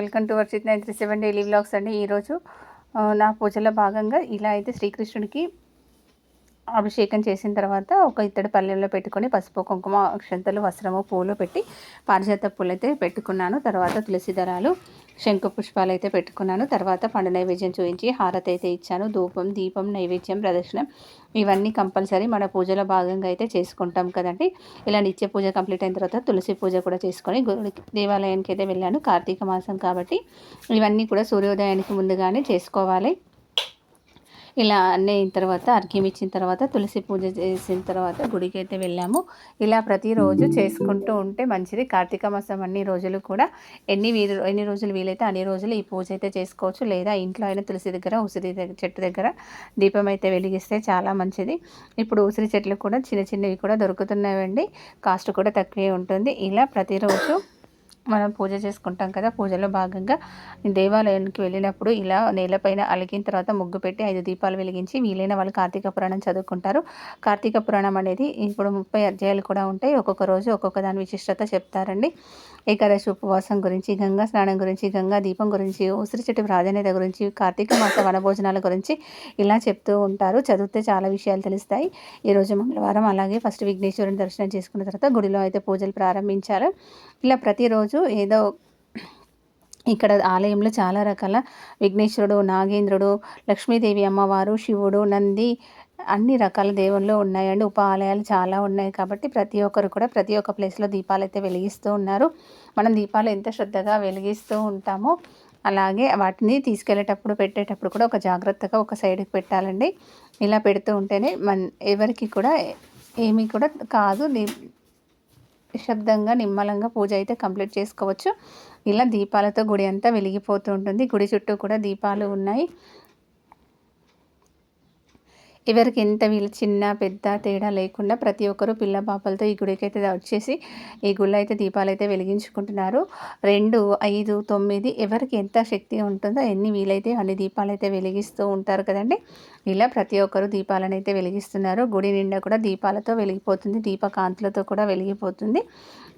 Welcome to Varshith nine three seven daily vlogs అండి. ఈరోజు నా పూజలో భాగంగా ఇలా అయితే శ్రీకృష్ణుడికి అభిషేకం చేసిన తర్వాత ఒక ఇత్తడి పల్లెల్లో పెట్టుకొని పసుపు కుంకుమ అక్షంతలు వస్త్రము పూలు పెట్టి పారిజాత పూలు అయితే పెట్టుకున్నాను. తర్వాత తులసి దళాలు శంకు పుష్పాలు అయితే పెట్టుకున్నాను. తర్వాత పండు నైవేద్యం చూపించి హారతి అయితే ఇచ్చాను. ధూపం దీపం నైవేద్యం ప్రదర్శనం ఇవన్నీ కంపల్సరీ మన పూజలో భాగంగా అయితే చేసుకుంటాం కదండి. ఇలా నిత్య పూజ కంప్లీట్ అయిన తర్వాత తులసి పూజ కూడా చేసుకొని గుడికి దేవాలయానికి అయితే వెళ్ళాను. కార్తీక మాసం కాబట్టి ఇవన్నీ కూడా సూర్యోదయానికి ముందుగానే చేసుకోవాలి. ఇలా అన్నీ అయిన తర్వాత అర్ఘ్యం ఇచ్చిన తర్వాత తులసి పూజ చేసిన తర్వాత గుడికి అయితే వెళ్ళాము. ఇలా ప్రతిరోజు చేసుకుంటూ ఉంటే మంచిది. కార్తీక మాసం అన్ని రోజులు కూడా ఎన్ని వీరు ఎన్ని రోజులు వీలైతే అన్ని రోజులు ఈ పూజ అయితే చేసుకోవచ్చు. లేదా ఇంట్లో అయినా తులసి దగ్గర ఉసిరి చెట్టు దగ్గర దీపం అయితే వెలిగిస్తే చాలా మంచిది. ఇప్పుడు ఉసిరి చెట్లు కూడా చిన్న చిన్నవి కూడా దొరుకుతున్నాయండి కాస్ట్ కూడా తక్కువే ఉంటుంది. ఇలా ప్రతిరోజు మనం పూజ చేసుకుంటాం కదా పూజలో భాగంగా దేవాలయానికి వెళ్ళినప్పుడు ఇలా నేలపైన అలిగిన తర్వాత ముగ్గు పెట్టి ఐదు దీపాలు వెలిగించి వీలైన వాళ్ళు కార్తీక పురాణం చదువుకుంటారు. కార్తీక పురాణం అనేది ఇప్పుడు ముప్పై అధ్యాయాలు కూడా ఉంటాయి. ఒక్కొక్క రోజు ఒక్కొక్క దాని విశిష్టత చెప్తారండి. ఏకాదశి ఉపవాసం గురించి గంగా స్నానం గురించి గంగా దీపం గురించి ఉసిరి చెట్టు ప్రాధాన్యత గురించి కార్తీక మాస వనభోజనాల గురించి ఇలా చెప్తూ ఉంటారు. చదివితే చాలా విషయాలు తెలుస్తాయి. ఈరోజు మంగళవారం అలాగే ఫస్ట్ విఘ్నేశ్వరుని దర్శనం చేసుకున్న తర్వాత గుడిలో అయితే పూజలు ప్రారంభించారు. ఇలా ప్రతిరోజు రోజు ఏదో ఇక్కడ ఆలయంలో చాలా రకాల విఘ్నేశ్వరుడు నాగేంద్రుడు లక్ష్మీదేవి అమ్మవారు శివుడు నంది అన్ని రకాల దేవుళ్ళు ఉన్నాయండి. ఉప ఆలయాలు చాలా ఉన్నాయి కాబట్టి ప్రతి ఒక్కరు కూడా ప్రతి ఒక్క ప్లేస్లో దీపాలు అయితే వెలిగిస్తూ ఉన్నారు. మనం దీపాలు ఎంత శ్రద్ధగా వెలిగిస్తూ ఉంటామో అలాగే వాటిని తీసుకెళ్ళేటప్పుడు పెట్టేటప్పుడు కూడా ఒక జాగ్రత్తగా ఒక సైడ్కి పెట్టాలండి. ఇలా పెడుతూ ఉంటేనే మన ఎవరికి కూడా ఏమీ కూడా కాదు. నిశ్శబ్దంగా నిమ్మలంగా పూజ అయితే కంప్లీట్ చేసుకోవచ్చు. ఇలా దీపాలతో గుడి అంతా వెలిగిపోతూ ఉంటుంది. గుడి చుట్టూ కూడా దీపాలు ఉన్నాయి. ఎవరికి ఎంత వీళ్ళు చిన్న పెద్ద తేడా లేకుండా ప్రతి ఒక్కరూ పిల్ల పాపలతో ఈ గుడికి అయితే వచ్చేసి ఈ గుళ్ళు అయితే దీపాలు అయితే వెలిగించుకుంటున్నారు. రెండు ఐదు తొమ్మిది ఎవరికి ఎంత శక్తి ఉంటుందో ఎన్ని వీలైతే అన్ని దీపాలు అయితే వెలిగిస్తూ ఉంటారు కదండి. ఇలా ప్రతి ఒక్కరు దీపాలను అయితే వెలిగిస్తున్నారు. గుడి నిండా కూడా దీపాలతో వెలిగిపోతుంది. దీపకాంతులతో కూడా వెలిగిపోతుంది.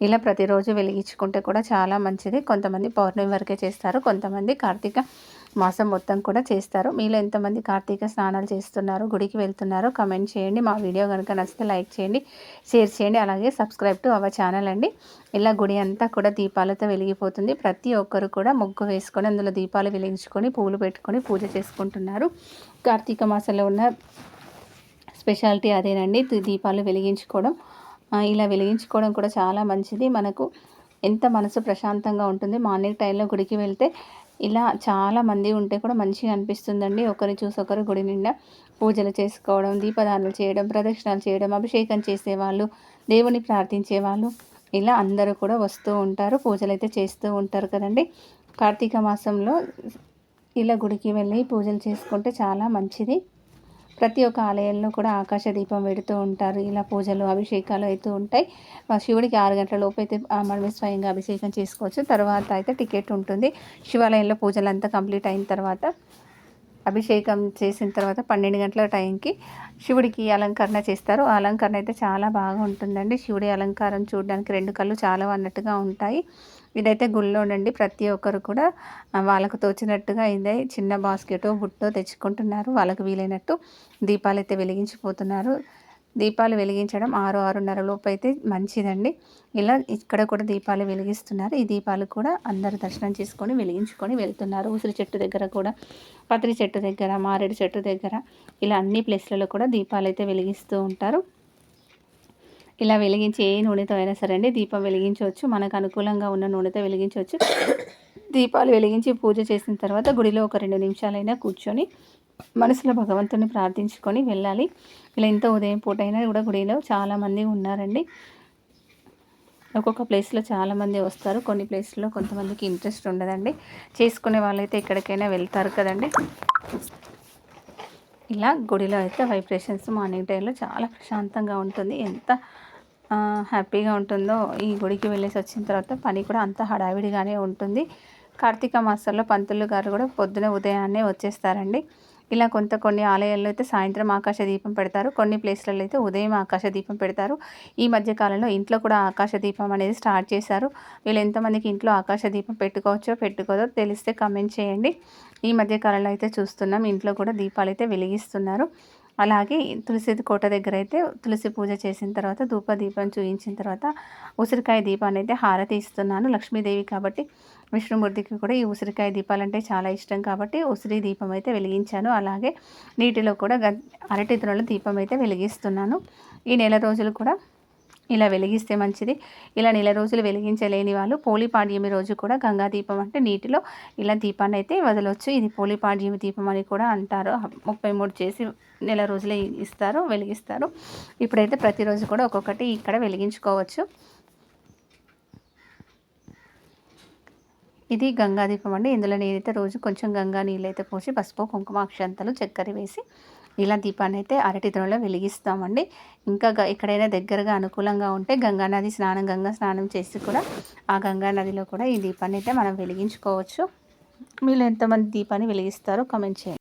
ఇలా ప్రతిరోజు వెలిగించుకుంటే కూడా చాలా మంచిది. కొంతమంది పౌర్ణమి వరకే చేస్తారు. కొంతమంది కార్తీక మాసం మొత్తం కూడా చేస్తారు. మీలో ఎంతమంది కార్తీక స్నానాలు చేస్తున్నారు గుడికి వెళ్తున్నారో కమెంట్ చేయండి. మా వీడియో కనుక నచ్చితే లైక్ చేయండి షేర్ చేయండి అలాగే సబ్స్క్రైబ్ టు అవర్ ఛానల్ అండి. ఇలా గుడి అంతా కూడా దీపాలతో వెలిగిపోతుంది. ప్రతి ఒక్కరు కూడా ముగ్గు వేసుకొని అందులో దీపాలు వెలిగించుకొని పూలు పెట్టుకొని పూజ చేసుకుంటున్నారు. కార్తీక మాసంలో ఉన్న స్పెషాలిటీ అదేనండి దీపాలు వెలిగించుకోవడం. ఇలా వెలిగించుకోవడం కూడా చాలా మంచిది. మనకు ఎంత మనసు ప్రశాంతంగా ఉంటుంది. మార్నింగ్ టైంలో గుడికి వెళ్తే ఇలా చాలా మంది ఉంటే కూడా మంచిగా అనిపిస్తుందండి. ఒకరిని చూసి ఒకరు గుడి నిండా పూజలు చేసుకోవడం దీపదానాలు చేయడం ప్రదక్షిణాలు చేయడం అభిషేకం చేసేవాళ్ళు దేవుని ప్రార్థించేవాళ్ళు. ఇలా అందరూ కూడా వస్తూ ఉంటారు పూజలు అయితే చేస్తూ ఉంటారు కదండి. కార్తీక మాసంలో ఇలా గుడికి వెళ్ళి పూజలు చేసుకుంటే చాలా మంచిది. ప్రతి ఒక్క ఆలయంలో కూడా ఆకాశ దీపం పెడుతూ ఉంటారు. ఇలా పూజలు అభిషేకాలు అవుతూ ఉంటాయి. శివుడికి ఆరు గంటల లోపు అయితే మనమే స్వయంగా అభిషేకం చేసుకోవచ్చు. తర్వాత అయితే టికెట్ ఉంటుంది. శివాలయంలో పూజలు అంతా కంప్లీట్ అయిన తర్వాత అభిషేకం చేసిన తర్వాత పన్నెండు గంటల టైంకి శివుడికి అలంకరణ చేస్తారు. ఆ అలంకరణ అయితే చాలా బాగా ఉంటుందండి శివుడి అలంకారం చూడడానికి రెండు కళ్ళు చాలా అన్నట్టుగా ఉంటాయి. ఇదైతే గుళ్ళోనండి ప్రతి ఒక్కరు కూడా వాళ్ళకు తోచినట్టుగా ఇదే చిన్న బాస్కెటో బుట్టో తెచ్చుకుంటున్నారు. వాళ్ళకు వీలైనట్టు దీపాలు అయితే వెలిగించిపోతున్నారు. దీపాలు వెలిగించడం ఆరు ఆరున్నర లోపు అయితే మంచిదండి. ఇలా ఇక్కడ కూడా దీపాలు వెలిగిస్తున్నారు. ఈ దీపాలు కూడా అందరు దర్శనం చేసుకొని వెలిగించుకొని వెళ్తున్నారు. ఉసిరి చెట్టు దగ్గర కూడా పత్రి చెట్టు దగ్గర మారేడు చెట్టు దగ్గర ఇలా అన్ని ప్లేస్లలో కూడా దీపాలు అయితే వెలిగిస్తూ ఉంటారు. ఇలా వెలిగించి ఏ నూనెతో అయినా సరే అండి దీపం వెలిగించవచ్చు. మనకు అనుకూలంగా ఉన్న నూనెతో వెలిగించవచ్చు. దీపాలు వెలిగించి పూజ చేసిన తర్వాత గుడిలో ఒక రెండు నిమిషాలైనా కూర్చొని మనసులో భగవంతుని ప్రార్థించుకొని వెళ్ళాలి. ఇలా ఎంత ఉదయం పూట అయినా కూడా గుడిలో చాలామంది ఉన్నారండి. ఒక్కొక్క ప్లేస్లో చాలామంది వస్తారు. కొన్ని ప్లేస్లో కొంతమందికి ఇంట్రెస్ట్ ఉండదండి. చేసుకునే వాళ్ళైతే ఎక్కడికైనా వెళ్తారు కదండి. ఇలా గుడిలో అయితే వైబ్రేషన్స్ మార్నింగ్ టైంలో చాలా ప్రశాంతంగా ఉంటుంది. ఎంత హ్యాపీగా ఉంటుందో ఈ గుడికి వెళ్ళేసి వచ్చిన తర్వాత పని కూడా అంత హడావిడిగానే ఉంటుంది. కార్తీక మాసంలో పంతులు గారు కూడా పొద్దున ఉదయాన్నే వచ్చేస్తారండి. ఇలా కొంత కొన్ని ఆలయాల్లో అయితే సాయంత్రం ఆకాశ దీపం పెడతారు. కొన్ని ప్లేస్లలో అయితే ఉదయం ఆకాశ దీపం పెడతారు. ఈ మధ్య కాలంలో ఇంట్లో కూడా ఆకాశ దీపం అనేది స్టార్ట్ చేశారు. వీళ్ళు ఎంతమందికి ఇంట్లో ఆకాశ దీపం పెట్టుకోవచ్చో పెట్టుకోదో తెలిస్తే కమెంట్ చేయండి. ఈ మధ్య కాలంలో అయితే చూస్తున్నాం. ఇంట్లో కూడా దీపాలు అయితే వెలిగిస్తున్నారు. అలాగే తులసి కోట దగ్గర అయితే తులసి పూజ చేసిన తర్వాత ధూప దీపం చూయించిన తర్వాత ఉసిరికాయ దీపాన్ని అయితే హారతి ఇస్తున్నాను. లక్ష్మీదేవి కాబట్టి విష్ణుమూర్తికి కూడా ఈ ఉసిరికాయ దీపాలంటే చాలా ఇష్టం కాబట్టి ఉసిరి దీపం అయితే వెలిగించాను. అలాగే నీటిలో కూడా గ అరటి దీపం అయితే వెలిగిస్తున్నాను. ఈ నెల రోజులు కూడా ఇలా వెలిగిస్తే మంచిది. ఇలా నెల రోజులు వెలిగించలేని వాళ్ళు పోలిపాడ్యమి రోజు కూడా గంగా దీపం అంటే నీటిలో ఇలా దీపాన్ని అయితే వదలవచ్చు ఇది పోలిపాడ్యమి దీపం అని కూడా అంటారు. ముప్పై మూడు చేసి నెల రోజులే ఇస్తారు వెలిగిస్తారు. ఇప్పుడైతే ప్రతిరోజు కూడా ఒక్కొక్కటి ఇక్కడ వెలిగించుకోవచ్చు. ఇది గంగా దీపం అండి. ఇందులో నేనైతే రోజు కొంచెం గంగా నీళ్ళు అయితే పోసి పసుపు కుంకుమ అక్షంతలు చక్కెర వేసి ఇలా దీపాన్ని అయితే అరటి త్రోలో వెలిగిస్తామండి. ఇంకా ఎక్కడైనా దగ్గరగా అనుకూలంగా ఉంటే గంగానది స్నానం గంగా స్నానం చేసి కూడా ఆ గంగా నదిలో కూడా ఈ దీపాన్ని అయితే మనం వెలిగించుకోవచ్చు. మీరు ఎంతమంది దీపాన్ని వెలిగిస్తారో కమెంట్ చేయండి.